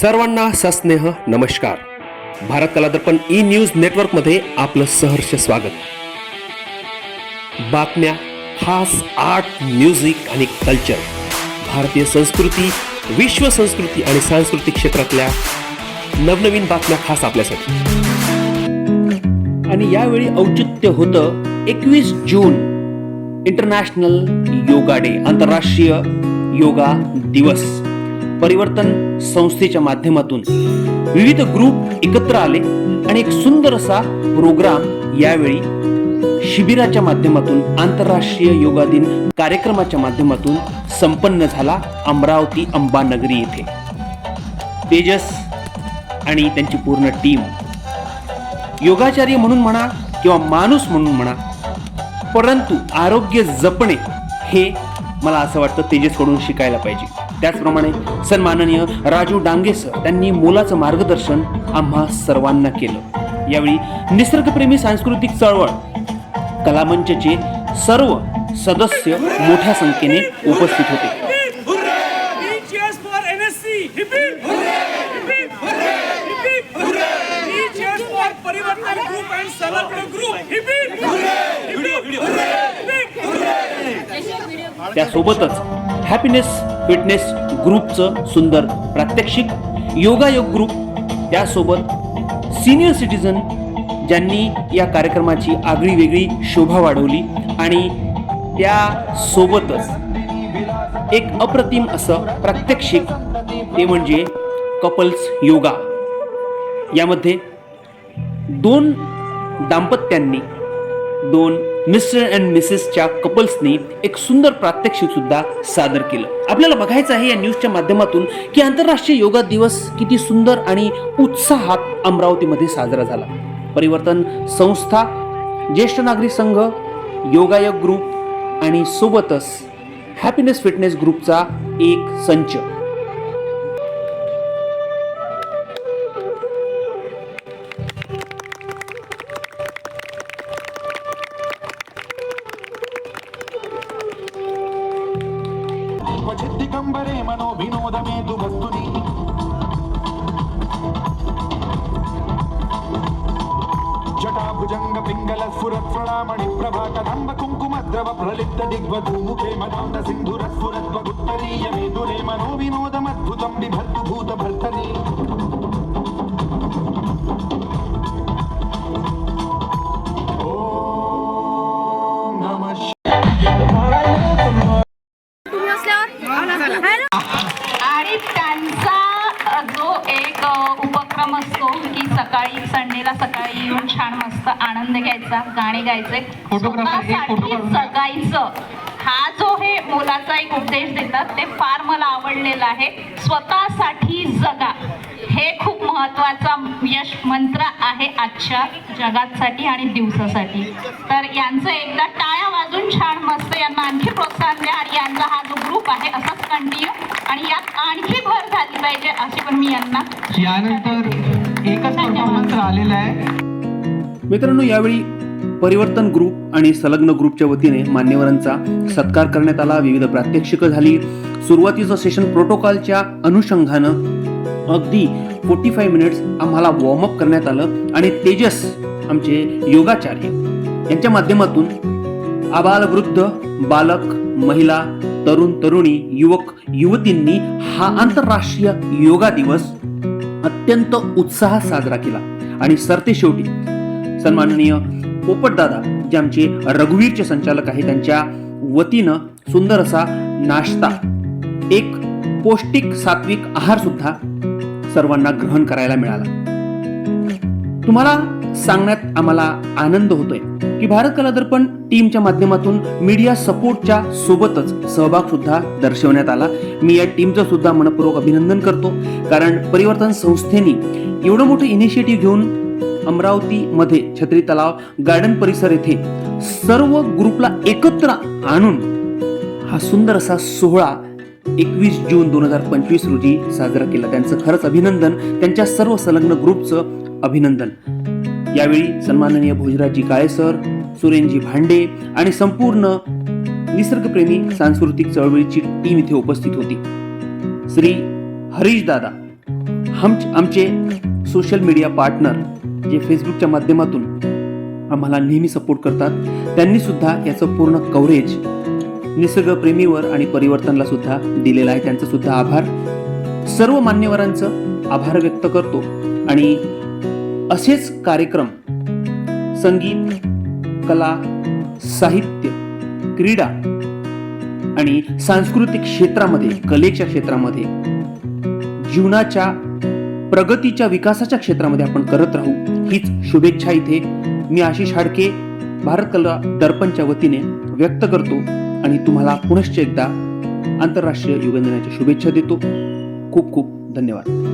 सर्वांना सस्नेह नमस्कार. भारत कलादर्पण ई न्यूज नेटवर्कमध्ये आपलं सहर्ष स्वागत. बातम्या खास आर्ट म्युझिक आणि कल्चर. भारतीय संस्कृती विश्व संस्कृती आणि सांस्कृतिक क्षेत्रातल्या नवनवीन बातम्या खास आपल्यासाठी. आणि यावेळी औचित्य होतं एकवीस जून इंटरनॅशनल योगा डे आंतरराष्ट्रीय योगा दिवस. परिवर्तन संस्थेच्या माध्यमातून. विविध ग्रुप एकत्र आले आणि एक सुंदर असा प्रोग्राम यावेळी शिबिराच्या माध्यमातून आंतरराष्ट्रीय योगा दिन कार्यक्रमाच्या माध्यमातून संपन्न झाला अमरावती अंबानगरी येथे. तेजस आणि त्यांची पूर्ण टीम योगाचार्य म्हणून म्हणा किंवा माणूस म्हणून म्हणा परंतु आरोग्य जपणे हे मला असं वाटतं तेजसकडून शिकायला पाहिजे. त्याचप्रमाणे सन्माननीय राजू डांगे सर त्यांनी मोलाचं मार्गदर्शन आम्हा सर्वांना केलं. यावेळी निसर्गप्रेमी सांस्कृतिक चळवळ कलामंचचे सर्व सदस्य मोठ्या संख्येने उपस्थित होते. त्यासोबतच हॅपीनेस फिटनेस ग्रुपचं सुंदर प्रात्यक्षिक योगायोग ग्रुप त्यासोबत सिनियर सिटीजन ज्यांनी या कार्यक्रमाची आगळी वेगळी शोभा वाढवली आणि त्यासोबतच एक अप्रतिम असं प्रात्यक्षिक ते म्हणजे कपल्स योगा यामध्ये दोन दाम्पत्यांनी दोन मिस्टर अँड मिसेसच्या कपल्सनी एक सुंदर प्रात्यक्षिक सुद्धा सादर केलं. आपल्याला बघायचं आहे या न्यूजच्या माध्यमातून की आंतरराष्ट्रीय योगा दिवस किती सुंदर आणि उत्साहात अमरावतीमध्ये साजरा झाला. परिवर्तन संस्था ज्येष्ठ नागरिक संघ योगायोग ग्रुप आणि सोबतच हॅपीनेस फिटनेस ग्रुपचा एक संच. ప్రేమను వినోదమేదు వస్తుని జటాభుజంగ పింగళ స్ఫురత్వళామణి ప్రభాక దంబ కుంకుమ ద్రవ ప్రలిప్త దిగ్వధూముఖే మదాంత సింధుర స్ఫురత్వ గుత్తరీయమే దురే మనో వినోదమద్భుతం విభర్తు భూత భర్తరీ. उपक्रम असतो. की सकाळी संडेला सकाळी येऊन छान मस्त आनंद घ्यायचा गाणे गायचे. स्वतःसाठी जगायचं हा जो हे मोलाचा एक उपदेश देतात ते फार मला आवडलेलं आहे. स्वतःसाठी जगा. हे खूप महत्त्वाचा यश मंत्र आहे आजच्या जगासाठी आणि दिवसासाठी. तर यांचं एकदा टाळ्या वाजून छान मस्त यांना आणखी प्रोत्साहन द्या आणि यांचा हा जो ग्रुप आहे असाच कंटिन्यू आणि यात आणखी भर झाली पाहिजे अशी पण मी यांना यानंतर एकच परफॉर्मन्स राहिलेला आहे. मित्रांनो यावेळी परिवर्तन ग्रुप आणि संलग्न ग्रुपच्या वतीने मान्यवरांचा सत्कार करण्यात आला. विविध प्रात्यक्षिकं झाली. सुरुवातीचं सेशन प्रोटोकॉलच्या अनुषंगानं अगदी फोर्टी फाईव्ह मिनिट्स आम्हाला वॉर्मअप करण्यात आलं. आणि तेजस आमचे योगाचार्य यांच्या माध्यमातून आबाल वृद्ध बालक महिला तरुण तरुणी युवक युवतींनी हा आंतरराष्ट्रीय योगा दिवस अत्यंत उत्साहात साजरा केला. आणि सरते शेवटी सन्माननीय पोपटदादा जे आमचे रघुवीरचे संचालक आहे त्यांच्या वतीनं सुंदर असा नाश्ता एक पौष्टिक सात्विक आहार सुद्धा सर्वांना ग्रहण करायला मिळाला. तुम्हाला सांगण्यात आम्हाला आनंद होतोय. की भारत कला दर्पण टीमच्या माध्यमातून मीडिया सपोर्टच्या सोबतच सहभाग सुद्धा दर्शवण्यात आला. मी या टीमचं सुद्धा मनपूर्वक अभिनंदन करतो. कारण परिवर्तन संस्थेने एवढं मोठं इनिशिएटिव्ह घेऊन अमरावतीमध्ये छत्री तलाव गार्डन परिसर येथे सर्व ग्रुपला एकत्र आणून हा सुंदर असा सोहळा एकवीस जून दोन हजार पंचवीस रोजी साजरा केला. त्यांचं खरंच अभिनंदन. त्यांच्या सर्व संलग्न ग्रुपचं अभिनंदन. यावेळी सन्माननीय भोजराजी काळे सर सुरेनजी भांडे आणि संपूर्ण निसर्गप्रेमी सांस्कृतिक चळवळीची टीम इथे उपस्थित होती. श्री हरीश दादा हम आमचे सोशल मीडिया पार्टनर जे फेसबुकच्या माध्यमातून आम्हाला नेहमी सपोर्ट करतात त्यांनी सुद्धा याचं पूर्ण कव्हरेज निसर्गप्रेमीवर आणि परिवर्तनला सुद्धा दिलेलं आहे. त्यांचा सुद्धा आभार. सर्व मान्यवरांचं आभार व्यक्त करतो आणि असेच कार्यक्रम संगीत कला साहित्य क्रीडा आणि सांस्कृतिक क्षेत्रामध्ये कलेच्या क्षेत्रामध्ये जीवनाच्या प्रगतीच्या विकासाच्या क्षेत्रामध्ये आपण करत राहू हीच शुभेच्छा इथे मी आशिष हाडके भारत कला दर्पणच्या वतीने व्यक्त करतो आणि तुम्हाला पुनश्च एकदा आंतरराष्ट्रीय युगंधनाच्या शुभेच्छा देतो. खूप खूप धन्यवाद.